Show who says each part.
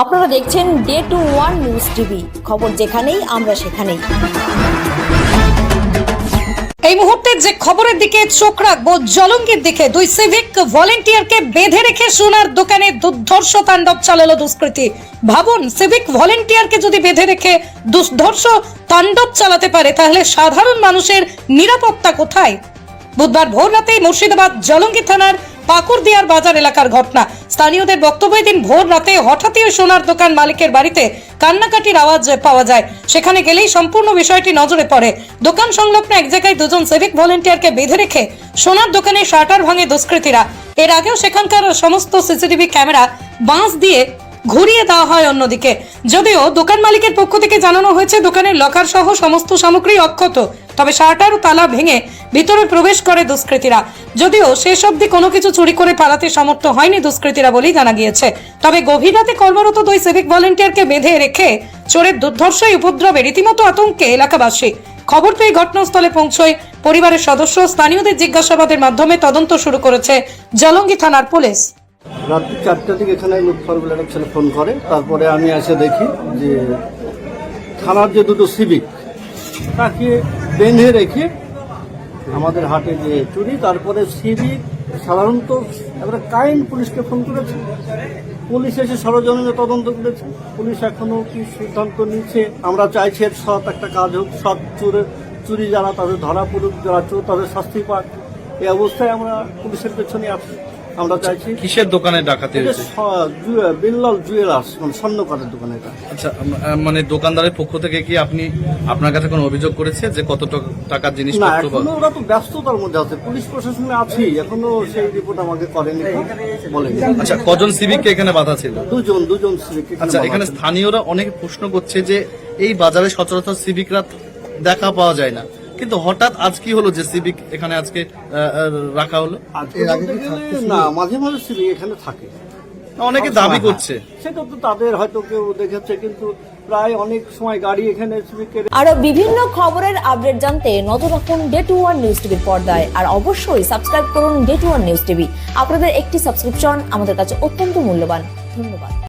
Speaker 1: আপনারা দেখছেন day two one news TV খবর যেখানেই, আমরা সেখানেই।
Speaker 2: এই মুহূর্তে যে খবরের দিকে চোখ রাখব, জলঙ্গির দিকে দুই সিভিক ভলেন্টিয়ারকে বেঁধে রেখে সোনার দোকানে দুর্ধর্ষ তাণ্ডব চালালো দুষ্কৃতী। ভাবুন সিভিক ভলেন্টিয়ারকে যদি বেঁধে রেখে দুর্ধর্ষ তাণ্ডব চালাতে পারে, তাহলে সাধারণ মানুষের নিরাপত্তা কোথায়? বুধবার ভোর রাতেই মুর্শিদাবাদ জলঙ্গি থানার পাকুরদিয়ার বাজার এলাকার ঘটনা। স্থানীয়দের বক্তব্য দিন ভোর রাতে হঠাৎই সোনার দোকান মালিকের বাড়িতে কান্নাকাটির আওয়াজ পাওয়া যায়। সেখানে গেলেই সম্পূর্ণ বিষয়টি নজরে পড়ে। দোকান সংলগ্ন এক জায়গায় দুজন সিভিক ভলেন্টিয়ারকে বেঁধে রেখে সোনার দোকানে শাটার ভাঙে দুষ্কৃতীরা। এর আগেও সেখানকার সমস্ত সিসিটিভি ক্যামেরা বাঁশ দিয়ে ঘুরিয়ে দেওয়া হয় অন্যদিকে। যদিও দোকান মালিকের পক্ষ থেকে জানানো হয়েছে, দোকানের লকার সহ সমস্ত সামগ্রী অক্ষত, তবে শাটার ও তালা ভেঙে ভিতরে প্রবেশ করে দুষ্কৃতীরা। যদিও শেষ অবধি কোনো কিছু চুরি করে পালাতে সমর্থ হয়নি দুষ্কৃতীরা বলেই জানা গিয়েছে। তবে গভীর রাতে কর্মরত দুই সিভিক ভলেন্টিয়ারকে বেঁধে রেখে চোরের দুর্ধর্ষই উপদ্রবে রীতিমতো আতঙ্কে এলাকাবাসী। খবর পেয়ে ঘটনাস্থলে পৌঁছয় পরিবারের সদস্য। স্থানীয়দের জিজ্ঞাসাবাদের মাধ্যমে তদন্ত শুরু করেছে জলঙ্গি থানার পুলিশ।
Speaker 3: রাত্রি চারটা থেকে এখানে বলে একটা ছেলে ফোন করে। তারপরে আমি এসে দেখি যে থানার যে দুটো সিভিক, তাকে বেঁধে রেখে আমাদের হাটে যে চুরি, তারপরে সিভিক সাধারণত এবারে কাইন পুলিশকে ফোন করেছে। পুলিশ এসে সরজমিনে তদন্ত করেছে। পুলিশ এখনও কি সিদ্ধান্ত নিচ্ছে? আমরা চাইছি সৎ একটা কাজ হোক, সৎ চুরে চুরি যারা তাদের ধরা পড়ুক, যারা চোর তাদের শাস্তি পাক। এই অবস্থায় আমরা পুলিশের পেছনে আছি। আমরা চাইছি
Speaker 4: কিসের দোকানে ডাকাতি হয়েছে?
Speaker 3: বিল্লাল জুয়েলার্স মানে স্বর্ণকারের দোকান এটা।
Speaker 4: আচ্ছা মানে দোকানদারের পক্ষ থেকে কি আপনি আপনার কাছে কোনো অভিযোগ করেছে যে কত টাকার
Speaker 3: না
Speaker 4: জিনিসপত্র এখনও
Speaker 3: ওরা তো ব্যস্ততার মধ্যে আছে। পুলিশ প্রশাসনে আছি এখনও সেই রিপোর্ট আমাকে করেনি বলেনি।
Speaker 4: আচ্ছা কজন সিভিককে এখানে বাধা ছিল?
Speaker 3: দুজন দুজন সিভিক
Speaker 4: আচ্ছা এখানে স্থানীয়রা অনেক প্রশ্ন করছে যে এই বাজারে সচরাচর সিভিকরা দেখা পাওয়া যায় না। কিন্তু হঠাৎ আজ কি হলো যে সিভিক এখানে আজকে রাখা হলো?
Speaker 3: না মাঝে মাঝে সিভিক এখানে থাকে।
Speaker 4: অনেকে দাবি করছে।
Speaker 3: সেটা তো তাদের হয়তো কেউ দেখেছে কিন্তু প্রায় অনেক সময় গাড়ি এখানে সিভিকের
Speaker 1: আরও বিভিন্ন খবরের আপডেট জানতে নজর রাখুন ডে টু ওয়ান নিউজ টিভির পর্দায়। আর অবশ্যই সাবস্ক্রাইব করুন day two one news TV. আপনাদের একটি সাবস্ক্রিপশন আমাদের কাছে অত্যন্ত মূল্যবান। ধন্যবাদ।